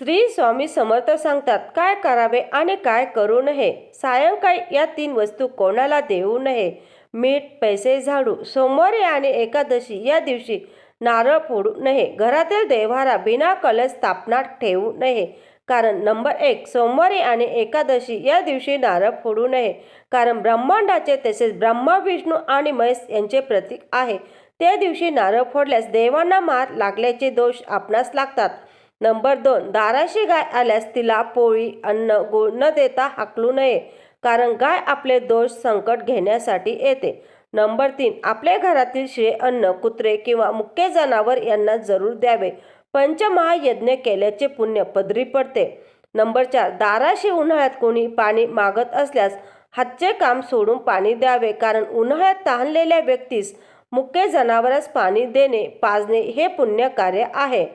श्री स्वामी समर्थ सांगतात काय करावे आणि काय करू नये? सायंकाळी या तीन वस्तू कोणाला देऊ नये? मीठ पैसे झाडू सोमवारी आणि एकादशी या दिवशी नारळ फोडू नये. घरातील देव्हारा बिना कलश स्थापना ठेवू नये. कारण नंबर एक सोमवारी आणि एकादशी या दिवशी नारळ फोडू नये. कारण ब्रह्मांडाचे तसेच ब्रह्मा विष्णू आणि महेश यांचे प्रतीक आहे. त्या दिवशी नारळ फोडल्यास देवांना मार लागल्याचे दोष आपणास लागतात. नंबर दोन दाराशी गाय आल्यास तिला पोळी अन्न गुळ न देता हाकलू नये कारण गाय आपले दोष संकट घेण्यासाठी येते. नंबर तीन आपल्या घरातील शिळे अन्न कुत्रे किंवा मुख्य जनावर यांना जरूर द्यावे. पंचमहायज्ञ केल्याचे पुण्य पदरी पडते. नंबर चार दाराशी उन्हाळ्यात कोणी पाणी मागत असल्यास हातचे काम सोडून पाणी द्यावे कारण उन्हाळ्यात तहानलेल्या व्यक्तीस मुख्य जनावरास पाणी देणे पाजणे हे पुण्य कार्य आहे.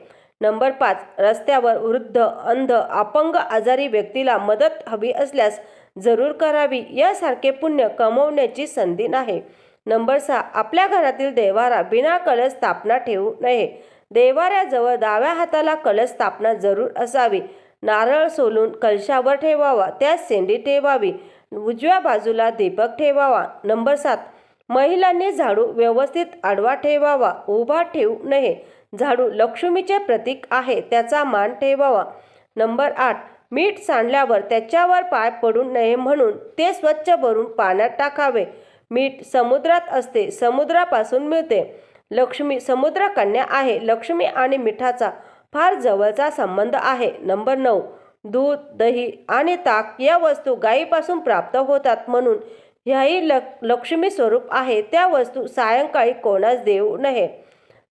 नंबर पाच रस्त्यावर वृद्ध अंध अपंग आजारी व्यक्तीला मदत हवी असल्यास जरूर करावी यासारखे पुण्य कमवण्याची संधी नाही. नंबर सहा आपल्या घरातील देवारा बिना कलश स्थापना ठेवू नये. देवाऱ्याजवळ डाव्या हाताला कलश स्थापना जरूर असावी. नारळ सोलून कलशावर ठेवावा त्यात सेंडी ठेवावी उजव्या बाजूला दीपक ठेवावा. नंबर सात महिलांनी झाडू व्यवस्थित आडवा ठेवावा उभा ठेवू नये. झाडू लक्ष्मीचे प्रतीक आहे त्याचा मान ठेवावा. नंबर आठ मीठ सांडल्यावर त्याच्यावर पाय पडू नये म्हणून ते स्वच्छ भरून पाण्यात टाकावे. मीठ समुद्रात असते समुद्रापासून मिळते. लक्ष्मी समुद्रकन्या आहे लक्ष्मी आणि मिठाचा फार जवळचा संबंध आहे. नंबर नऊ दूध दही आणि ताक या वस्तू गायीपासून प्राप्त होतात म्हणून ह्याही लक लक्ष्मी स्वरूप आहे. त्या वस्तू सायंकाळी कोणास देऊ नये?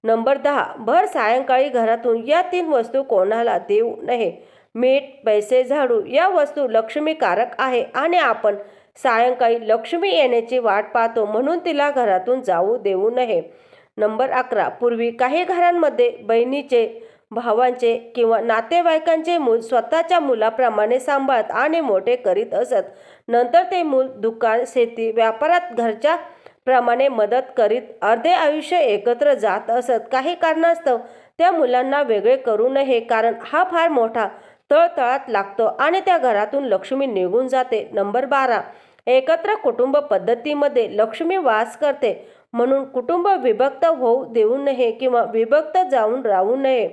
नंबर दहा भर सायंकाळी घरातून या तीन वस्तू कोणाला देऊ नये? मीठ पैसे झाडू या वस्तू लक्ष्मीकारक आहे आणि आपण सायंकाळी लक्ष्मी येण्याची वाट पाहतो म्हणून तिला घरातून जाऊ देऊ नये. नंबर अकरा पूर्वी काही घरांमध्ये बहिणीचे भावांचे किंवा नातेवाईकांचे मूल स्वतःच्या मुलाप्रमाणे सांभाळत आणि मोठे करीत असत. नंतर ते मूल दुकान शेती व्यापारात घरच्या प्रमाणे मदत करीत अर्धे आयुष्य एकत्र जात असत. काही कारणास्तव त्या मुलांना वेगळे करू नये कारण हा फार मोठा तळतळात लागतो आणि त्या घरातून लक्ष्मी निघून जाते. नंबर बारा. एकत्र कुटुंब पद्धतीमध्ये लक्ष्मी वास करते. म्हणून कुटुंब विभक्त होऊ देऊ नये किंवा विभक्त जाऊन राहू नये.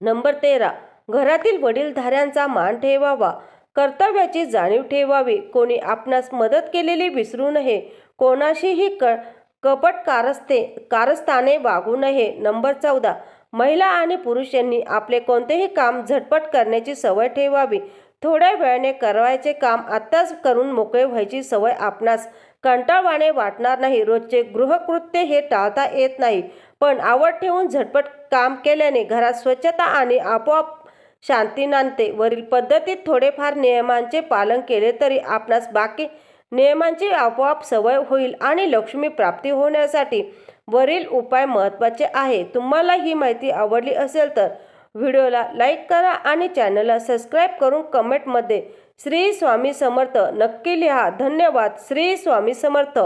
नंबर तेरा. घरातील वडीलधाऱ्यांचा मान ठेवावा. कर्तव्याची जाणीव ठेवावी. कोणी आपणास मदत केलेली विसरू नये. कोणाशीही क कपट कारस्ते कारस्थाने वागू नये. नंबर चौदा. महिला आणि पुरुष यांनी आपले कोणतेही काम झटपट करण्याची सवय ठेवावी. थोड्या वेळाने करायचे काम आत्ताच करून मोकळे व्हायची सवय आपणास कंटाळवाणे वाटणार नाही. रोजचे गृहकृत्य हे टाळता येत नाही. पण आवड ठेवून झटपट काम केल्याने घरात स्वच्छता आणि आपोआप शांती नांदते. वरील पद्धतीत थोडेफार नियमांचे पालन केले तरी आपणास बाकी नियमांची आपोआप सवय होईल आणि लक्ष्मी प्राप्ती होण्यासाठी वरील उपाय महत्त्वाचे आहे. तुम्हाला ही माहिती आवडली असेल तर व्हिडिओला लाईक करा आणि चॅनलला सबस्क्राईब करून कमेंटमध्ये श्री स्वामी समर्थ नक्की लिहा. धन्यवाद. श्री स्वामी समर्थ.